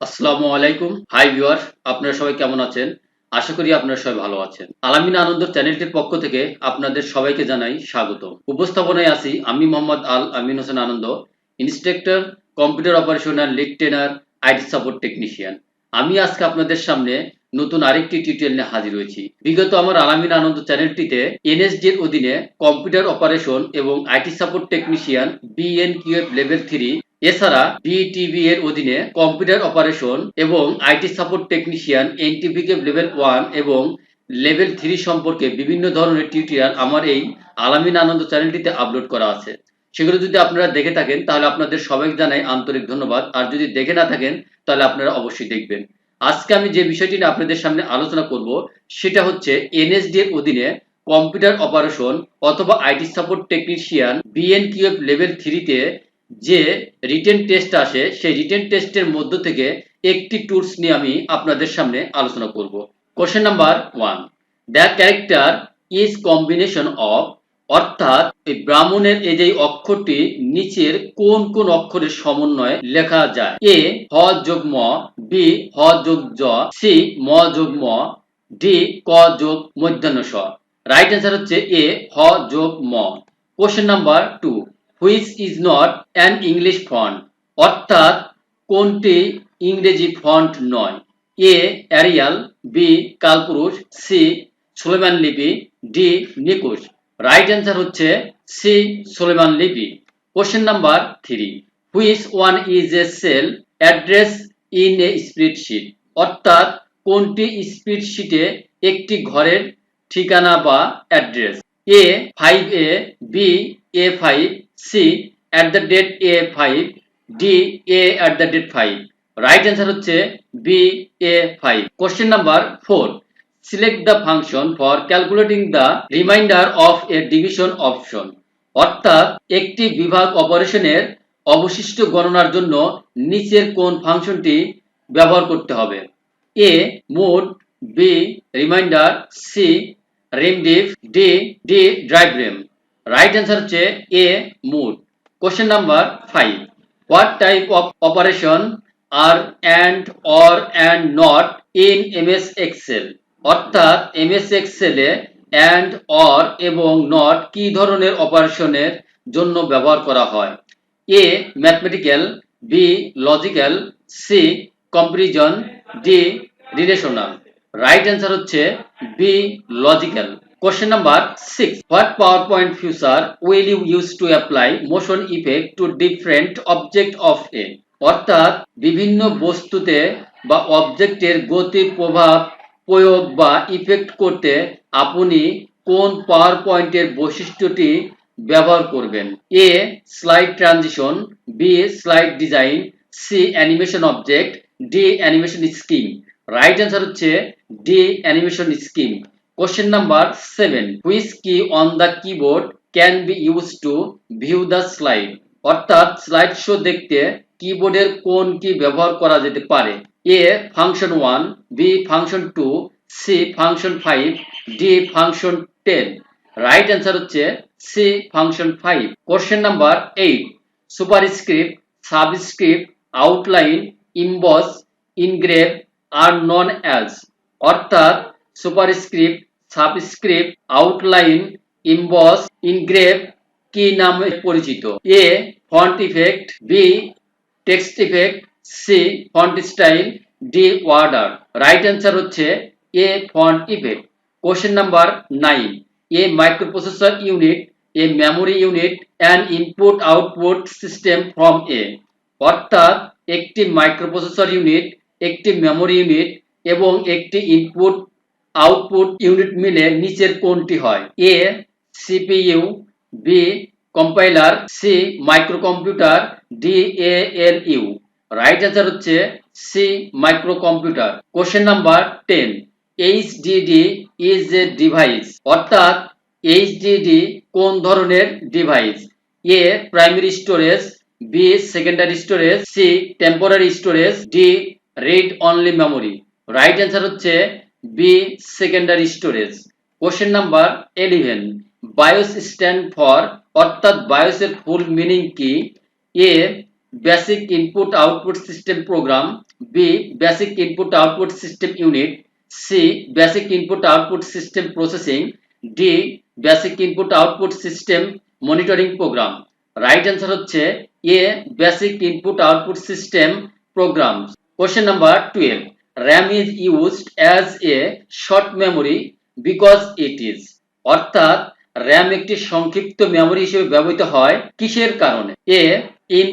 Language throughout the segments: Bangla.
আসসালামু আলাইকুম। হাই ভিউয়ার আপনারা সবাই কেমন আছেন? আশা করি আপনারা সবাই ভালো আছেন। আলামিন আনন্দ চ্যানেলটির পক্ষ থেকে আপনাদের সবাইকে জানাই স্বাগত উপস্থাপনায় আছি আমি Mohammad Al Amin Hossain Anando, instructor, computer operation and lead trainer, IT support technician. আমি আজকে আপনাদের সামনে নতুন আরেকটি টিউটোরিয়াল নিয়ে হাজির হয়েছি। বিগত আমার আলামিন আনন্দ চ্যানেলটিতে এনএসডি এর অধীনে কম্পিউটার অপারেশন এবং IT support technician BNQF level three এছাড়া বিটিভি এর অধীনে কম্পিউটার অপারেশন এবং আইটি সাপোর্ট টেকনিশিয়ান এনটিভিকে লেভেল ওয়ান এবং লেভেল থ্রি সম্পর্কে বিভিন্ন ধরনের টিউটোরিয়াল আমার এই আলামিন আনন্দ চ্যানেলটিতে আপলোড করা আছে। সেগুলো যদি আপনারা দেখে থাকেন, তাহলে আপনাদের সবাই জানাই আন্তরিক ধন্যবাদ। আর যদি দেখে না থাকেন, তাহলে আপনারা অবশ্যই দেখবেন। আজকে আমি যে বিষয়টি আপনাদের সামনে আলোচনা করব, সেটা হচ্ছে এনএসডি এর অধীনে কম্পিউটার অপারেশন অথবা IT support technician BNQF level থ্রিতে যে রিটেন টেস্ট আসে, সেই রিটেন টেস্টের মধ্য থেকে একটি টুলস নিয়ে আমি আপনাদের সামনে আলোচনা করব। Question number one the character is combination of অর্থাৎ এই ব্রাহ্মণের এই যে অক্ষরটি, নিচের কোন কোন অক্ষরের সমন্বয়ে লেখা যায়? এ হ যোগ ম বি হ যোগ জ সি ম যোগ ম ডি ক যোগ মধ্যাহ্ন স। রাইট অ্যান্সার হচ্ছে এ হ যোগ ম। Question number two which is not an English font অর্থাৎ কোনটি ইংরেজি ফন্ট নয়। A Arial B Kalpurush C Sulaiman Lipi D Nikosh right answer হচ্ছে C Sulaiman Lipi question number three which one is a cell address in a spreadsheet অর্থাৎ কোনটি স্প্রিডশিটে একটি ঘরের ঠিকানা বা address A five A B A five C at the date A five D A at the date five right answer হচ্ছে B A five question number four select the function for calculating the remainder of a division option অর্থাৎ একটি বিভাগ অপারেশনের অবশিষ্ট গণনার জন্য নিচের কোন ফাংশনটি ব্যবহার করতে হবে? A mode B remainder C remdiv D D drive rem right answer হচ্ছে A mood question number five what type of operation are and or and not in MS Excel অর্থাৎ এম এমএস এক্সেলে অ্যান্ড অর এবং নট কি ধরনের অপারেশনের জন্য ব্যবহার করা হয়? A mathematical B logical C comparison D relational right answer হচ্ছে B logical number six what PowerPoint feature will you use to apply motion effect to different object of a অর্থাৎ বিভিন্ন বস্তুতে বা অবজেক্টের গতির প্রভাব, প্রয়োগ বা ইফেক্ট করতে আপনি কোন পাওয়ার পয়েন্টের বৈশিষ্ট্যটি ব্যবহার করবেন? A slide transition B slide design C animation object D animation scheme right answer হচ্ছে D animation scheme question number seven which key on the keyboard can be use to view the slide অর্থাৎ স্লাইড শো দেখতে কিবোর্ডের কোন কি ব্যবহার করা যেতে পারে? A function one B function two C function five D function ten right answer হচ্ছে C function five question number eight superscript subscript outline emboss engrave are known as অর্থাৎ superscript subscript, outline emboss engrave, কি নামে পরিচিত? A, font effect, B, text effect, C, font style, D, WordArt. Right answer হচ্ছে A, font effect. Question number nine. A, microprocessor unit, a, memory unit, and input output system form a. অর্থাৎ একটি মাইক্রোপ্রসেসর ইউনিট, একটি মেমোরি ইউনিট, এবং একটি ইনপুট আউটপুট ইউনিট মিলে নিচের কোনটি হয়। A CPU B compiler C microcomputer D A L U right answer হচ্ছে C microcomputer. Question number ten HDD is a device অর্থাৎ এইচডিডি কোন ধরনের device A primary storage B secondary storage C temporary storage D read only memory right answer হচ্ছে B secondary storage question number eleven BIOS stand for অর্থাৎ বায়োসের ফুল মিনিং কি A basic input output system program b basic input output system unit c basic input output system processing d basic input output system monitoring program right answer হচ্ছে A basic input output system program question number twelve RAM is used as a short memory because it is অর্থাৎ র্যাম একটি সংক্ষিপ্ত মেমোরি হিসেবে ব্যবহৃত হয় কিসের কারণে? A in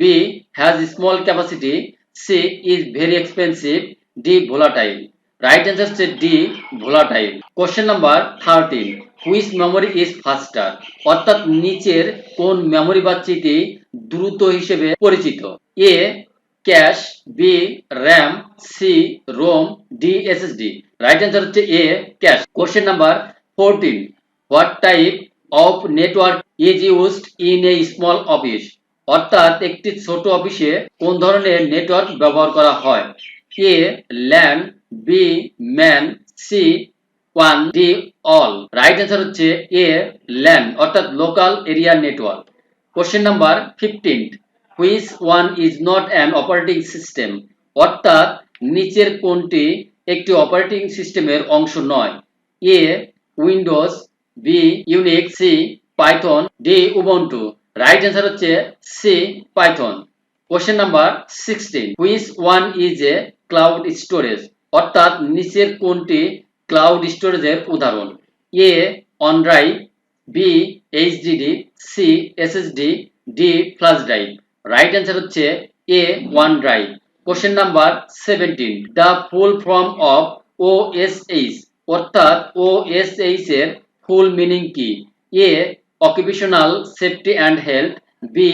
B has small capacity C is very expensive D volatile right answer হচ্ছে D volatile question number thirteen which memory is faster অর্থাৎ নিচের কোন মেমোরি বাচ্চিটি দ্রুত হিসেবে পরিচিত? A cache B RAM C ROM D SSD right answer হচ্ছে A cache question number fourteen what type of network is used in a small office অর্থাৎ একটি ছোট অফিসে কোন ধরনের নেটওয়ার্ক ব্যবহার করা হয়? A LAN B MAN C one D all right answer হচ্ছে এ ল্যান্ড অর্থাৎ local area network question number fifteen which one is not an operating system অর্থাৎ নিচের কোনটি একটি অপারেটিং সিস্টেমের অংশ নয়। A Windows B Unix C Python D Ubuntu right answer হচ্ছে C Python question number sixteen which one is a cloud storage অর্থাৎ নিচের কোনটি ক্লাউড স্টোরেজের উদাহরণ। A OneDrive B HDD C SSD D flash drive right answer হচ্ছে A OneDrive question number seventeen the full form of O S H অর্থাৎ ও এস এইচ এর ফুল মিনিং কি? A occupational safety and health B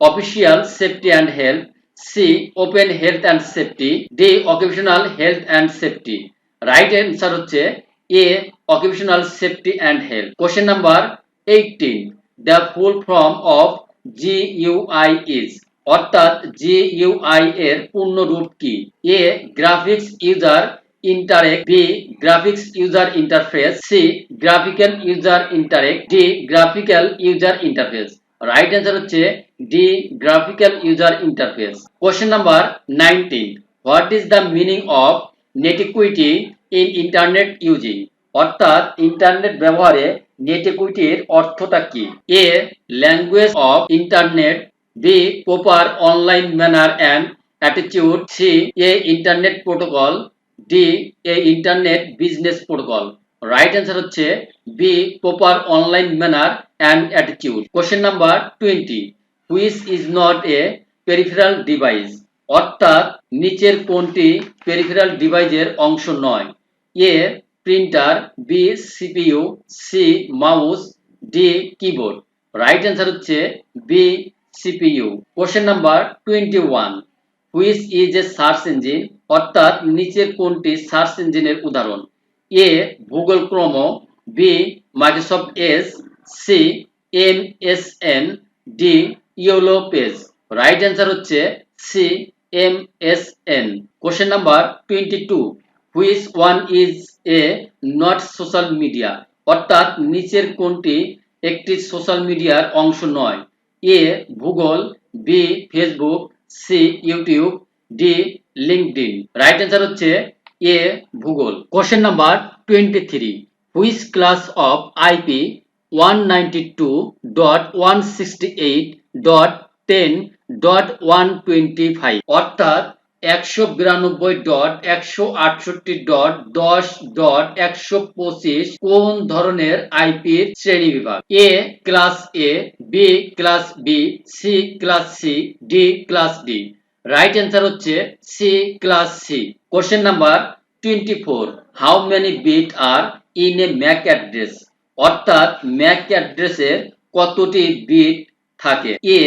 official safety and health C open health and safety D occupational health and safety right answer হচ্ছে A occupational safety and health question number eighteen the full form of GUI is অর্থাৎ জিইউআই এর পূর্ণ রূপ কি? A graphics user interact B graphics user interface C graphical user interact D graphical user interface right answer হচ্ছে D graphical user interface question number nineteen what is the meaning of netiquette in internet using অর্থাৎ ইন্টারনেট ব্যবহারে নেটিকুইটির অর্থটা কি? A language of internet B proper online manner and attitude C a internet protocol D a internet business protocol right answer হচ্ছে B proper online manner and attitude question number twenty which is not a peripheral device অর্থাৎ নিচের কোনটি পেরিফেরাল ডিভাইসের অংশ নয়? A printer B CPU C mouse D keyboard right answer হচ্ছে B CPU question number twenty one which is a search engine অর্থাৎ নিচের কোনটি সার্চ ইঞ্জিনের উদাহরণ? A Google Chrome B Microsoft S C M S N D yellow page right answer হচ্ছে C M S N question number twenty two which one is a not social media অর্থাৎ নিচের কোনটি একটি সোশ্যাল মিডিয়ার অংশ নয়। A, Google, B Facebook C YouTube D LinkedIn right answer হচ্ছে A, Google. Question number twenty three which class of IP one ninety two dot one sixty eight dot ten dot one twenty five অর্থাৎ একশো বিরানব্বই ডট, একশো আটষট্টি ডট, দশ ডট, একশো পঁচিশ কোন ধরনের আইপির শ্রেণি বিভাগ? A, class A, B, class B, C, class C, D, class D. Right answer হচ্ছে C, class C. Question number twenty four. How many bit are in a MAC address? অর্থাৎ ম্যাক অ্যাড্রেসের কতটি বিট থাকে? A,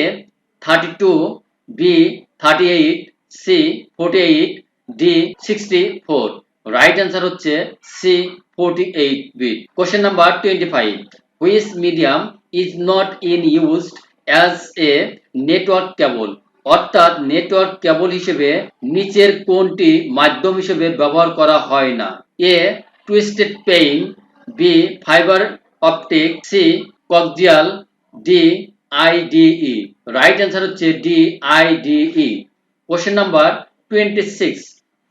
thirty two, B, thirty eight C forty eight D sixty four right answer হচ্ছে C forty eight bit question number twenty five which medium is not in used as a network cable অর্থাৎ নেটওয়ার্ক কেবল হিসেবে নিচের কোনটি মাধ্যম হিসেবে ব্যবহার করা হয় না? A twisted pair B fibre optic C coaxial D IDE right answer হচ্ছে D IDE number twenty six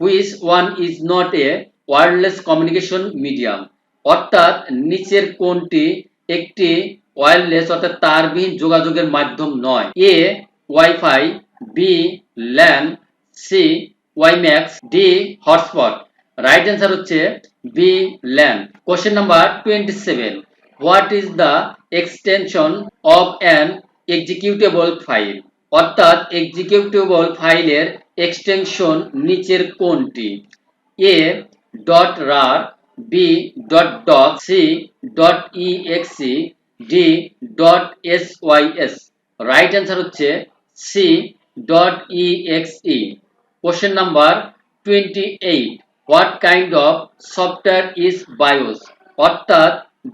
which one is not a wireless communication medium অর্থাৎ নিচের কোনটি একটি ওয়্যারলেস অর্থাৎ তারবিহীন যোগাযোগের মাধ্যম নয়? A WiFi B LAN C WiMAX D hotspot right answer হচ্ছে B LAN question number twenty seven what is the extension of an executable file অর্থাৎ এক্সিকিউটেবল ফাইলের এক্সটেনশন নিচের কোনটি A dot RAR B dot DOC C dot EXE D dot S Y S right answer হচ্ছে C dot EXE question number twenty eight what kind of software is BIOS অর্থাৎ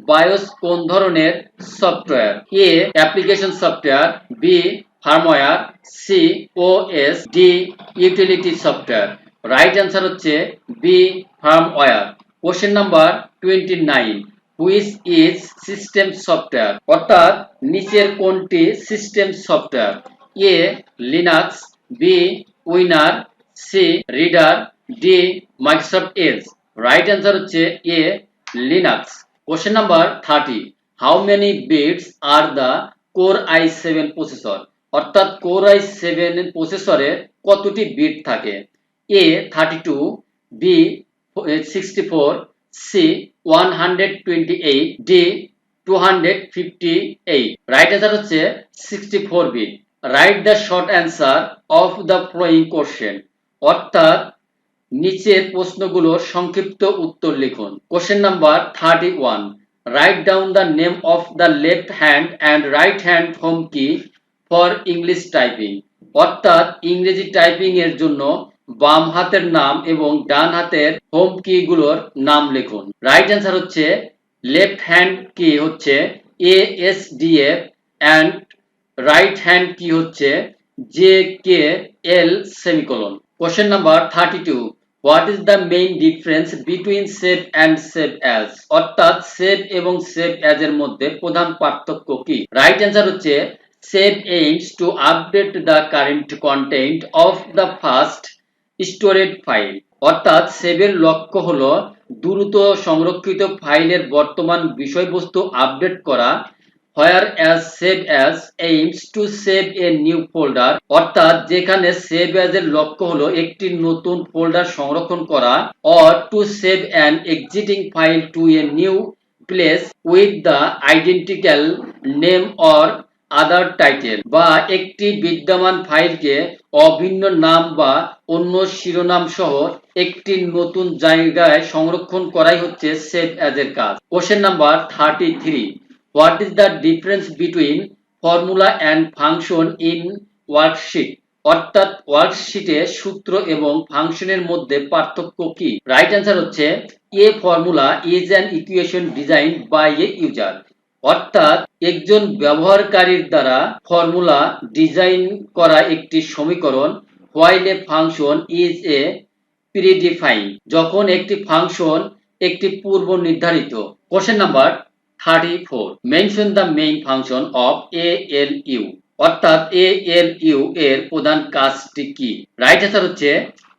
বায়োস কোন ধরনের software A application software B firmware C O S D utility software right answer হচ্ছে B firmware. Question number twenty nine which is system software অর্থাৎ নিচের কোনটি system software A Linux B WinRAR C reader D Microsoft Edge right answer হচ্ছে A Linux question number thirty how many bits are the core i seven processor অর্থাৎ কোর আই সেভেন প্রসেসরের কতটি বিট থাকে? A thirty two B sixty four C one hundred twenty eight D two hundred fifty eight right answer হচ্ছে sixty four bit write the short answer of the following question অর্থাৎ নিচের প্রশ্নগুলোর সংক্ষিপ্ত উত্তর লিখুন। Question number thirty one write down the name of the left hand and right hand home key for English typing অর্থাৎ ইংরেজি টাইপিং এর জন্য বাম হাতের নাম এবং ডান হাতের হোম কি গুলোর নাম লিখুন। রাইট অ্যান্সার হচ্ছে লেফট হ্যান্ড কি হচ্ছে A S D F and right hand key হচ্ছে J K L semicolon question number thirty two what is the main difference between save and save as অর্থাৎ সেভ এবং সেভ অ্যাজ এর মধ্যে প্রধান পার্থক্য কি? রাইট অ্যান্সার হচ্ছে save aims to update the current content of the first stored file অর্থাৎ সেভের লক্ষ্য হলো দ্রুত সংরক্ষিত ফাইলের বর্তমান বিষয়বস্তু আপডেট করা where as save as aims to save a new folder অর্থাৎ যেখানে সেভ অ্যাজ এর লক্ষ্য হলো একটি নতুন ফোল্ডার সংরক্ষণ করা or to save an existing file to a new place with the identical name or other title বা একটি বিদ্যমান ফাইলকে অভিন্ন নাম বা অন্য শিরোনাম সহ একটি নতুন জায়গায় সংরক্ষণ করাই হচ্ছে সেভ অ্যাজ এর কাজ। Question number thirty three what is the difference between formula and function in worksheet অর্থাৎ ওয়ার্কশিটে সূত্র এবং ফাংশনের মধ্যে পার্থক্য কি? রাইট অ্যান্সার হচ্ছে a formula is an equation design by a user অর্থাৎ একজন ব্যবহারকারীর দ্বারা ফর্মুলা ডিজাইন করা একটি সমীকরণ while a function is a predefine যখন একটি ফাংশন একটি পূর্ব নির্ধারিত। Question number thirty four mention the main function of A L U অর্থাৎ এ এল ইউ এর প্রধান কাজটি কি? রাইট অ্যান্সার হচ্ছে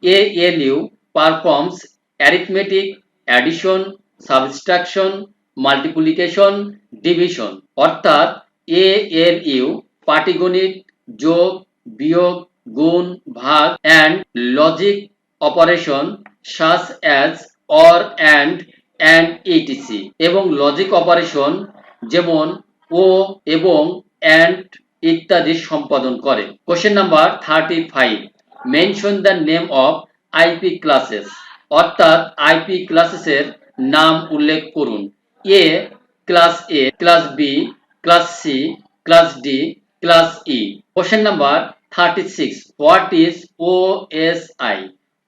A L U performs arithmetic addition subtraction multiplication division অর্থাৎ এ এল ইউ পাটিগণিত যোগ, বিয়োগ, গুণ, ভাগ and logic operation such as or and and ETC এবং লজিক অপারেশন যেমন ও এবং অ্যান্ড ইত্যাদি সম্পাদন করে। Question number thirty five mention the name of IP classes অর্থাৎ আইপি ক্লাসেসের নাম উল্লেখ করুন। A class A class B class C class D class E question number thirty six what is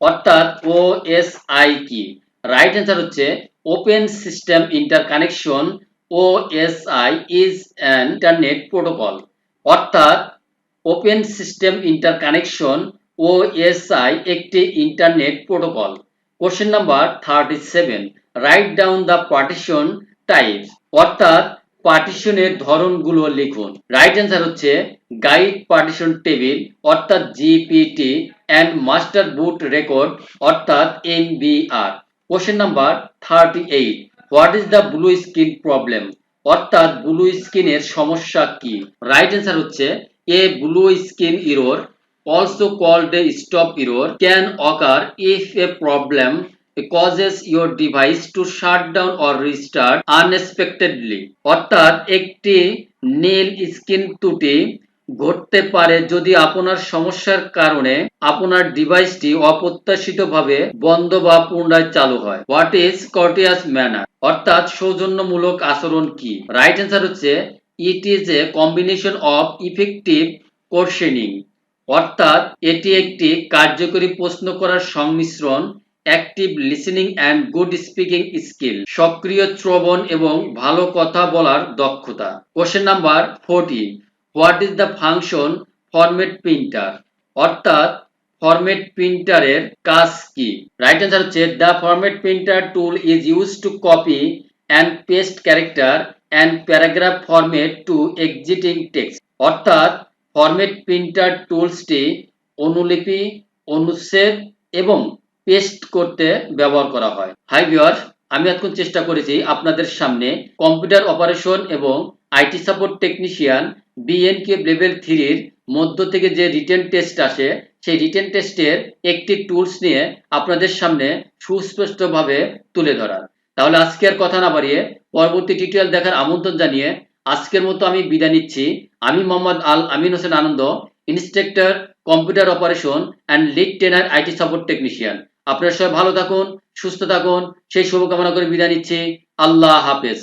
অর্থাৎ ও এস আই কি? রাইট অ্যান্সার হচ্ছে open system interconnection O S I is an internet protocol অর্থাৎ open system interconnection O S I একটি internet protocol question number thirty seven write down the partition types অর্থাৎ পার্টিশনের ধরনগুলো লিখুন। রাইট অ্যান্সার হচ্ছে গাইড পার্টিশন টেবিল অর্থাৎ GPT and master boot record অর্থাৎ MBR question number thirty eight what is the blue screen problem অর্থাৎ ব্লু স্কিনের সমস্যা কি? রাইট অ্যান্সার হচ্ছে a blue screen error also called a stop error, can occur a problem causes your device to shut down or restart unexpectedly. অর্থাৎ একটি নীল স্ক্রিন ত্রুটি ঘটতে পারে যদি আপনার সমস্যার কারণে আপনার ডিভাইসটি অপ্রত্যাশিতভাবে বন্ধ বা পুনরায় চালু হয়। হোয়াট ইজ কর্টিয়াস ম্যানার অর্থাৎ সৌজন্যমূলক আচরণ কি? রাইট অ্যান্সার হচ্ছে it is a combination of effective questioning অর্থাৎ এটি একটি কার্যকরী প্রশ্ন করার সংমিশ্রণ active listening and good speaking skill সক্রিয় শ্রবণ এবং ভালো কথা বলার দক্ষতা। Question number forty what is the function format printer অর্থাৎ ফরম্যাট প্রিন্টারের কাজ কি? রাইট অ্যান্সার হচ্ছে the format printer tool is use to copy and paste character and paragraph format to existing text অর্থাৎ ফরম্যাট প্রিন্টার টুলসটি অনুলিপি, অনুচ্ছেদ এবং পেস্ট করতে ব্যবহার করা হয়। হাই ভিউয়ার্স আমি এখন চেষ্টা করেছি আপনাদের সামনে কম্পিউটার অপারেশন এবং IT support technician BNK level থ্রির মধ্য থেকে যে রিটেন টেস্ট আসে, সেই রিটেন টেস্টের একটি টুলস নিয়ে আপনাদের সামনে সুস্পষ্টভাবে তুলে ধরা তাহলে আজকে আর কথা না বাড়িয়ে পরবর্তী টিউটোরিয়াল দেখার আমন্ত্রণ জানিয়ে আজকের মতো আমি বিদায় নিচ্ছি। আমি Mohammad Al Amin Hossain Anand instructor computer operation and lead trainer IT support technician আপনারা সবাই ভালো থাকুন সুস্থ থাকুন। সেই শুভকামনা করে বিদায় নিচ্ছে। আল্লাহ হাফেজ।